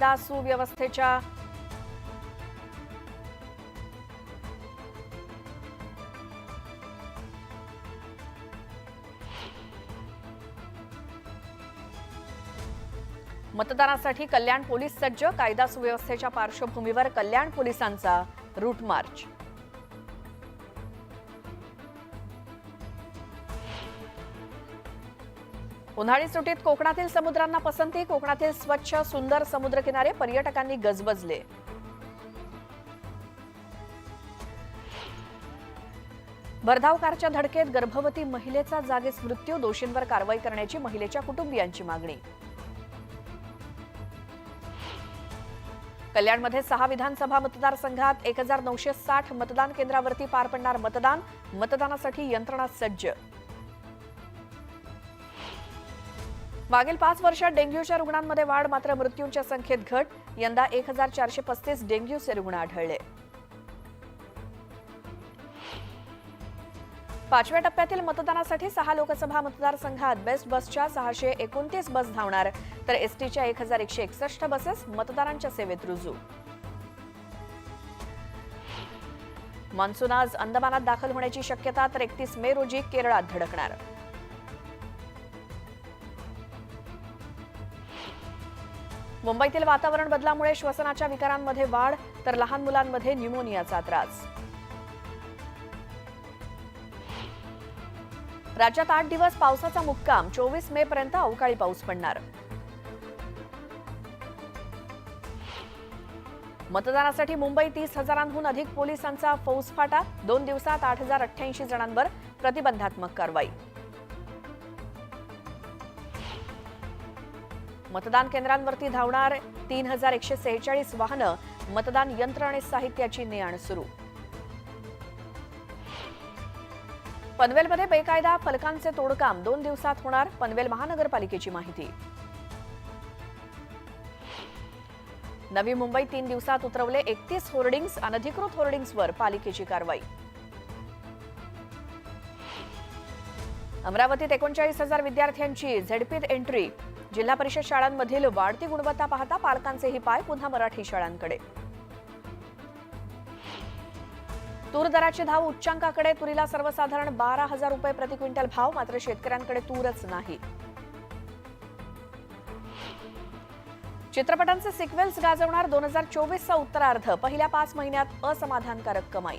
कायदा सुव्यवस्थेच्या मतदानासाठी कल्याण पोलीस सज्ज कायदा सुव्यवस्थेच्या पार्श्वभूमीवर कल्याण पोलिसांचा रूट मार्च. उन्हाळी सुटीत कोकणातील समुद्रांना पसंती कोकणातील स्वच्छ सुंदर समुद्रकिनारे पर्यटकांनी गजबजले. भरधाव कारच्या धडकेत गर्भवती महिलेचा जागीच मृत्यू दोषींवर कारवाई करण्याची महिलेच्या कुटुंबियांची मागणी. कल्याणमध्ये सहा विधानसभा मतदारसंघात एक हजार नऊशे साठ मतदान केंद्रावरती पार पडणार मतदान. मतदानासाठी यंत्रणा सज्ज. मागील पाच वर्षात डेंग्यूच्या रुग्णांमध्ये वाढ मात्र मृत्यूंच्या संख्येत घट. यंदा एक हजार चारशे पस्तीस डेंग्यूचे रुग्ण आढळले. पाचव्या टप्प्यातील मतदानासाठी सहा लोकसभा मतदारसंघात बेस्ट बसच्या सहाशे एकोणतीस बस धावणार. तर एसटीच्या एक हजार एकशे एकसष्ट बसेस मतदारांच्या सेवेत रुजू. मान्सून आज अंदमानात दाखल होण्याची शक्यता तर एकतीस मे रोजी केरळात धडकणार. मुंबईतील वातावरण बदलामुळे श्वसनाच्या विकारांमध्ये वाढ तर लहान मुलांमध्ये न्यूमोनियाचा त्रास. राज्यात आठ दिवस पावसाचा मुक्काम चोवीस मे पर्यंत अवकाळी पाऊस पडणार. मतदानासाठी मुंबई तीस हजारांहून अधिक पोलिसांचा फौजफाटा दोन दिवसात आठ हजार अठ्ठ्याऐंशी जणांवर प्रतिबंधात्मक कारवाई. मतदान केंद्रांवरती धावणार तीन हजार एकशे सेहेचाळीस वाहनं मतदान यंत्र आणि साहित्याची ने आण सुरू. पनवेलमध्ये बेकायदा फलकांचे तोडकाम दोन दिवसात होणार पनवेल महानगरपालिकेची माहिती. नवी मुंबई तीन दिवसात उतरवले एकतीस होर्डिंग्स अनधिकृत होर्डिंग्सवर पालिकेची कारवाई. अमरावतीत एकोणचाळीस हजार विद्यार्थ्यांची झेडपीत एंट्री जिल्हा परिषद शाळांमधील वाढती गुणवत्ता पाहता पालकांचेही पाय पुन्हा मराठी शाळांकडे. तूर दराची धाव उच्चांकाकडे तुरीला सर्वसाधारण बारा हजार रुपये प्रति क्विंटल भाव मात्र शेतकऱ्यांकडे तूरच नाही. चित्रपटांचे सिक्वेल्स गाजवणार दोन हजार चोवीसचा उत्तरार्ध पहिल्या पाच महिन्यात असमाधानकारक कमाई.